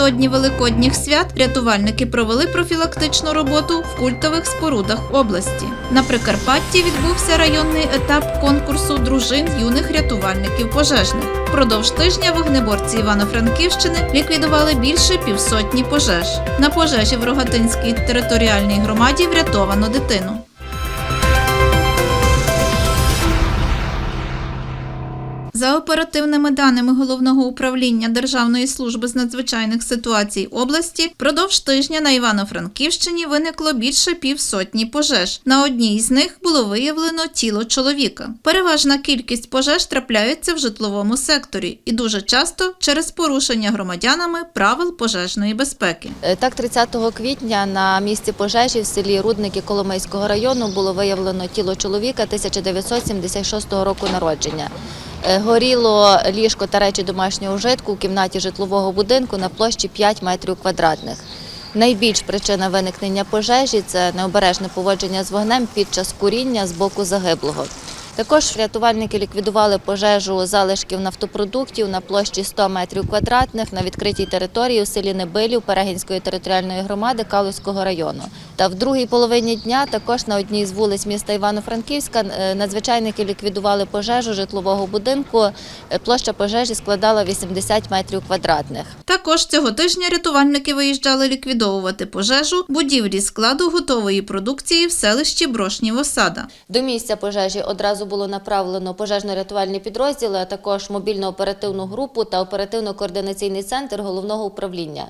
Напередодні великодніх свят рятувальники провели профілактичну роботу в культових спорудах області. На Прикарпатті відбувся районний етап конкурсу дружин юних рятувальників пожежних. Впродовж тижня вогнеборці Івано-Франківщини ліквідували більше півсотні пожеж. На пожежі в Рогатинській територіальній громаді врятовано дитину. За оперативними даними головного управління Державної служби з надзвичайних ситуацій області, впродовж тижня на Івано-Франківщині виникло більше півсотні пожеж. На одній із них було виявлено тіло чоловіка. Переважна кількість пожеж трапляються в житловому секторі і дуже часто через порушення громадянами правил пожежної безпеки. Е, Так, 30 квітня на місці пожежі в селі Рудники Коломийського району було виявлено тіло чоловіка 1976 року народження. Е, Горіло ліжко та речі домашнього вжитку у кімнаті житлового будинку на площі 5 метрів квадратних. Найбільш причина виникнення пожежі це необережне поводження з вогнем під час куріння з боку загиблого. Також рятувальники ліквідували пожежу залишків нафтопродуктів на площі 100 метрів квадратних на відкритій території у селі Небилів Перегінської територіальної громади Калузького району. Та в другій половині дня також на одній з вулиць міста Івано-Франківська е, надзвичайники ліквідували пожежу житлового будинку. Е, Площа пожежі складала 80 метрів квадратних. Також цього тижня рятувальники виїжджали ліквідовувати пожежу будівлі складу готової продукції в селищі Брошнів Осада. До місця пожежі одразу було направлено пожежно-рятувальні підрозділи, а також мобільно-оперативну групу та оперативно-координаційний центр головного управління.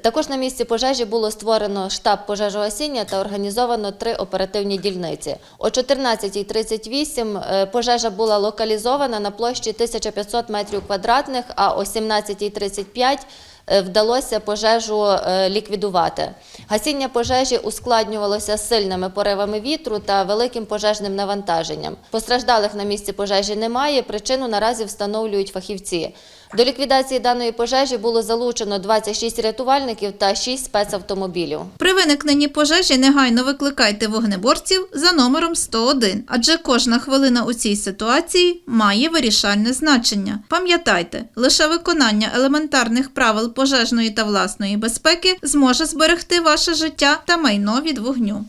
Також на місці пожежі було створено штаб пожежогасіння та організовано три оперативні дільниці. О 14.38 е, пожежа була локалізована на площі 1500 метрів квадратних, а о 17.35 е, вдалося пожежу е, ліквідувати. Гасіння пожежі ускладнювалося сильними поривами вітру та великим пожежним навантаженням. Постраждалих на місці пожежі немає. Причину наразі встановлюють фахівці. До ліквідації даної пожежі було залучено 26 рятувальників та 6 спецавтомобілів. При виникненні пожежі негайно викликайте вогнеборців за номером 101, адже кожна хвилина у цій ситуації має вирішальне значення. Пам'ятайте, лише виконання елементарних правил пожежної та власної безпеки зможе зберегти ваше життя та майно від вогню.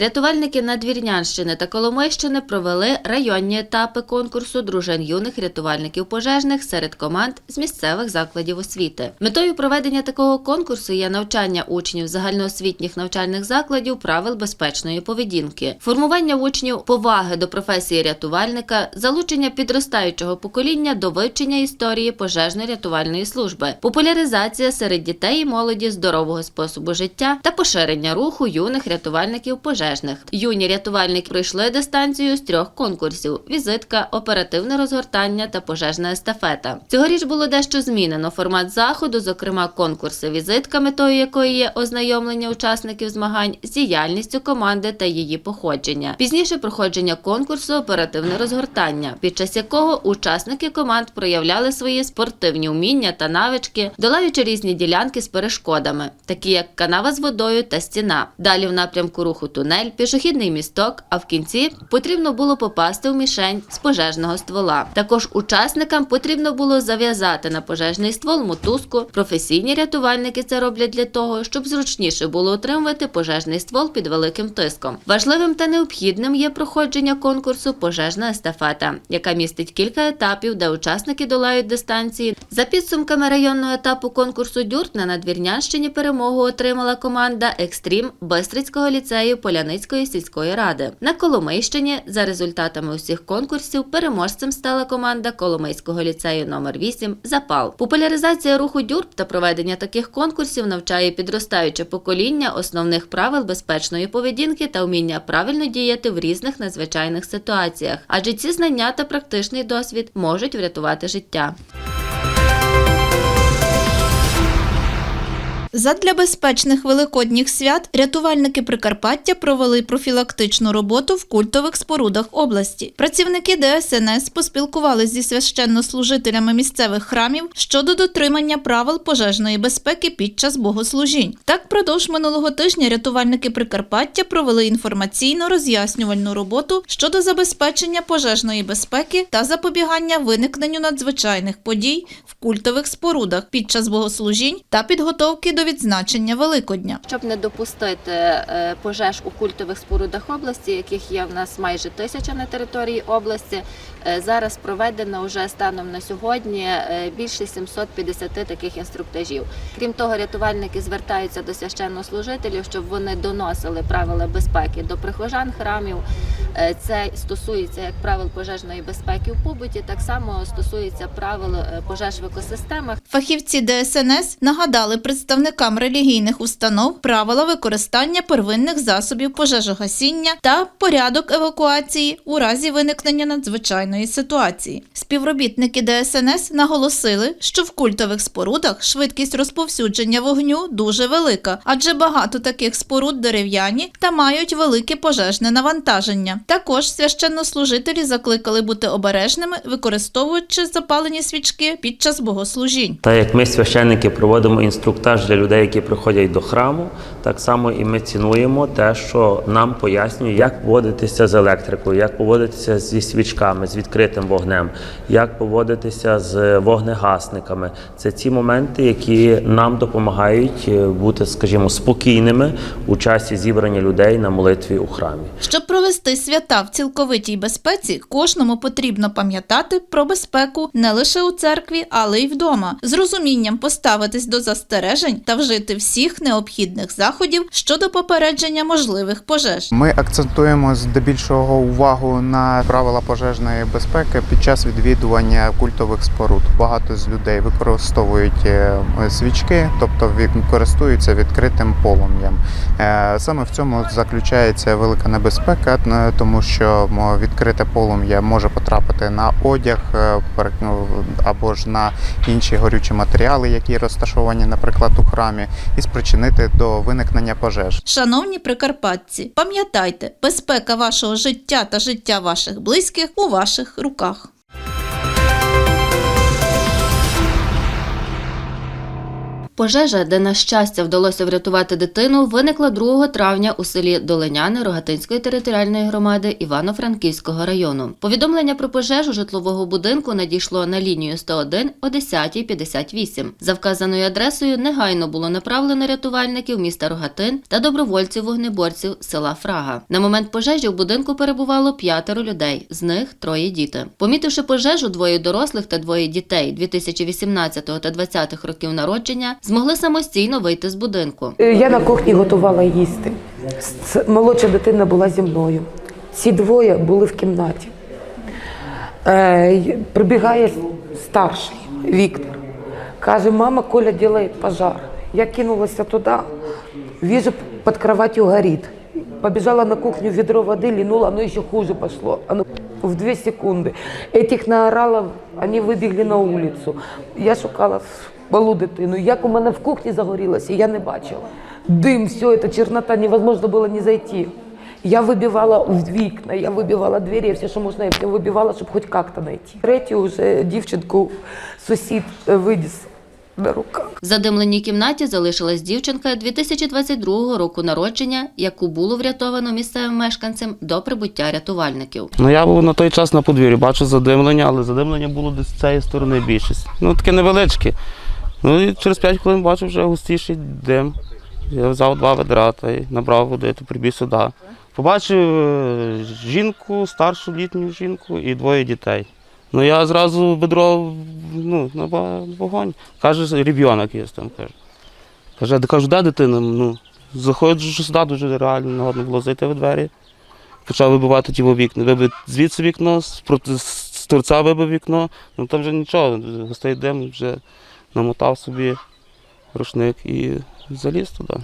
Рятувальники Надвірнянщини та Коломийщини провели районні етапи конкурсу дружин юних рятувальників пожежних серед команд з місцевих закладів освіти. Метою проведення такого конкурсу є навчання учнів загальноосвітніх навчальних закладів правил безпечної поведінки, формування учнів поваги до професії рятувальника, залучення підростаючого покоління до вивчення історії пожежно-рятувальної служби, популяризація серед дітей і молоді здорового способу життя та поширення руху юних рятувальників пожежних. Юні рятувальники пройшли дистанцію з трьох конкурсів: візитка, оперативне розгортання та пожежна естафета. Цьогоріч було дещо змінено формат заходу, зокрема конкурси візитка, метою якої є ознайомлення учасників змагань з діяльністю команди та її походження. Пізніше проходження конкурсу оперативне розгортання, під час якого учасники команд проявляли свої спортивні вміння та навички, долаючи різні ділянки з перешкодами, такі як канава з водою та стіна. Далі в напрямку руху тунель, пішохідний місток, а в кінці потрібно було попасти в мішень з пожежного ствола. Також учасникам потрібно було зав'язати на пожежний ствол мотузку. Професійні рятувальники це роблять для того, щоб зручніше було отримувати пожежний ствол під великим тиском. Важливим та необхідним є проходження конкурсу пожежна естафета, яка містить кілька етапів, де учасники долають дистанції. За підсумками районного етапу конкурсу дюрт на Надвірнянщині перемогу отримала команда Екстрім Бистрицького ліцею Поляницької сільської ради. На Коломийщині за результатами усіх конкурсів переможцем стала команда Коломийського ліцею номер 8 Запал. Популяризація руху дюрт та проведення таких конкурсів навчає підростаюче покоління основних правил безпечної поведінки та вміння правильно діяти в різних надзвичайних ситуаціях, адже ці знання та практичний досвід можуть врятувати життя. Задля безпечних великодніх свят рятувальники Прикарпаття провели профілактичну роботу в культових спорудах області. Працівники ДСНС поспілкувалися зі священнослужителями місцевих храмів щодо дотримання правил пожежної безпеки під час богослужінь. Так, впродовж минулого тижня рятувальники Прикарпаття провели інформаційно-роз'яснювальну роботу щодо забезпечення пожежної безпеки та запобігання виникненню надзвичайних подій в культових спорудах під час богослужінь та підготовки до відзначення Великодня. Щоб не допустити е, пожеж у культових спорудах області, яких є в нас майже тисяча на території області, е, зараз проведено вже станом на сьогодні е, більше 750 таких інструктажів. Крім того, рятувальники звертаються до священнослужителів, щоб вони доносили правила безпеки до прихожан храмів. Це стосується як правил пожежної безпеки у побуті, так само стосується правил пожеж в екосистемах. Фахівці ДСНС нагадали представникам релігійних установ правила використання первинних засобів пожежогасіння та порядок евакуації у разі виникнення надзвичайної ситуації. Співробітники ДСНС наголосили, що в культових спорудах швидкість розповсюдження вогню дуже велика, адже багато таких споруд дерев'яні та мають велике пожежне навантаження. Також священнослужителі закликали бути обережними, використовуючи запалені свічки під час богослужінь. Так як ми, священники, проводимо інструктаж для людей, які приходять до храму, так само і ми цінуємо те, що нам пояснює, як поводитися з електрикою, як поводитися зі свічками, з відкритим вогнем, як поводитися з вогнегасниками. Це ці моменти, які нам допомагають е, бути, скажімо, спокійними у часі зібрання людей на молитві у храмі. Щоб провести свята в цілковитій безпеці, кожному потрібно пам'ятати про безпеку не лише у церкві, але й вдома, з розумінням поставитись до застережень та вжити всіх необхідних заходів щодо попередження можливих пожеж. Ми акцентуємо здебільшого увагу на правила пожежної безпеки під час відвідування культових споруд. Багато з людей використовують е, свічки, тобто користуються відкритим полум'ям. Е, Саме в цьому заключається велика небезпека, тому що відкрите полум'я може потрапити на одяг е, ну, або ж на інші горючі матеріали, які розташовані, наприклад, у храмі, і спричинити до виникнення пожеж. Шановні прикарпатці, пам'ятайте, безпека вашого життя та життя ваших близьких у ваших руках. Пожежа, де на щастя вдалося врятувати дитину, виникла 2 травня у селі Долиняни Рогатинської територіальної громади Івано-Франківського району. Повідомлення про пожежу житлового будинку надійшло на лінію 101 о 10.58. За вказаною адресою негайно було направлено рятувальників міста Рогатин та добровольців-вогнеборців села Фрага. На момент пожежі в будинку перебувало п'ятеро людей, з них троє діти. Помітивши пожежу, двоє дорослих та двоє дітей 2018 та 2020 років народження змогли самостійно вийти з будинку. Е, Я на кухні готувала їсти. С- Молодша дитина була зі мною. Ці двоє були в кімнаті. Е, й- прибігає старший Віктор. Каже, мама, Коля робить пожар. Я кинулася туди, вижу, під кроватью горить. Побежала на кухню, ведро воды линула, оно еще хуже пошло. Оно в две секунды. Этих наорала, они вибігли на вулицю. Я шукала малу дитину. Як у мене в кухні загорілося, я не бачила. Дим, все, це чорнота, невозможно було не зайти. Я вибивала в вікна, я вибивала двері, все, що можна, я вибивала, щоб хоч як-то знайти. Третю вже дівчинку сусід е, виніс на руках. В задимленій кімнаті залишилась дівчинка 2022 року народження, яку було врятовано місцевим мешканцем до прибуття рятувальників. Ну я був на той час на подвір'ї, бачу задимлення, але задимлення було десь з цієї сторони більшість. Ну таке невеличке. Ну і через 5 хвилин бачу вже густіший дим. Я взяв два ведра та й набрав води, то прибіг сюди. Побачив е, жінку, старшу літню жінку і двоє дітей. Ну я зразу ведро ну, на вогонь. Каже, ребенок є там. Каже. Каже, кажу, де дитина? Ну, заходжу сюди, дуже реально негодно було зайти в двері. Почав вибивати ті вікна. Вибив звідси вікно, з торця вибив вікно, ну там вже нічого, густий дим вже намотав собі рушник і заліз туди.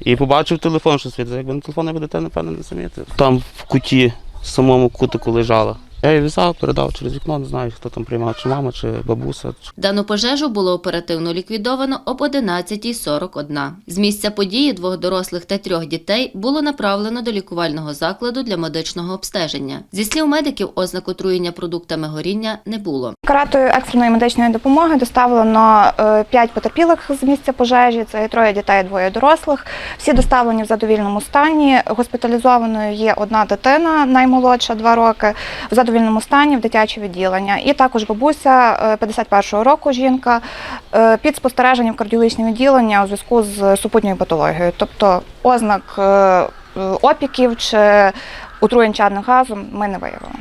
І побачив телефон, що світить. Якби на телефон не буде, напевно, не замітив. Там в куті, в самому кутику лежала. Я її взяв, передав через вікно, не знаю, хто там приймав, чи мама, чи бабуся. Дану пожежу було оперативно ліквідовано об 11.41. З місця події двох дорослих та трьох дітей було направлено до лікувального закладу для медичного обстеження. Зі слів медиків, ознак отруєння продуктами горіння не було. Каретою екстреної медичної допомоги доставлено 5 потерпілих з місця пожежі. Це троє дітей, двоє дорослих. Всі доставлені в задовільному стані. Госпіталізованою є одна дитина, наймолодша, 2 роки, в задовільному стані в дитяче відділення. І також бабуся е, 51-го року жінка е, під спостереженням в кардіологічне відділення у зв'язку з супутньою патологією. Тобто ознак е, е, опіків чи отруєнь чадним газом ми не виявили.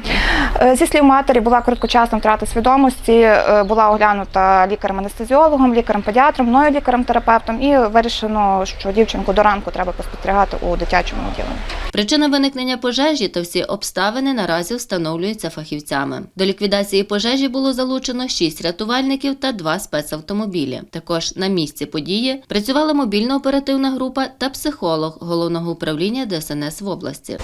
Е, Зі слів матері була короткочасна втрата свідомості, е, була оглянута лікарем-анестезіологом, лікарем-педіатром, мною лікарем-терапевтом, і вирішено, що дівчинку до ранку треба поспостерігати у дитячому відділенні. Причина виникнення пожежі та всі обставини наразі встановлюються фахівцями. До ліквідації пожежі було залучено 6 рятувальників та 2 спецавтомобілі. Також на місці події працювала мобільна оперативна група та психолог головного управління ДСНС в області.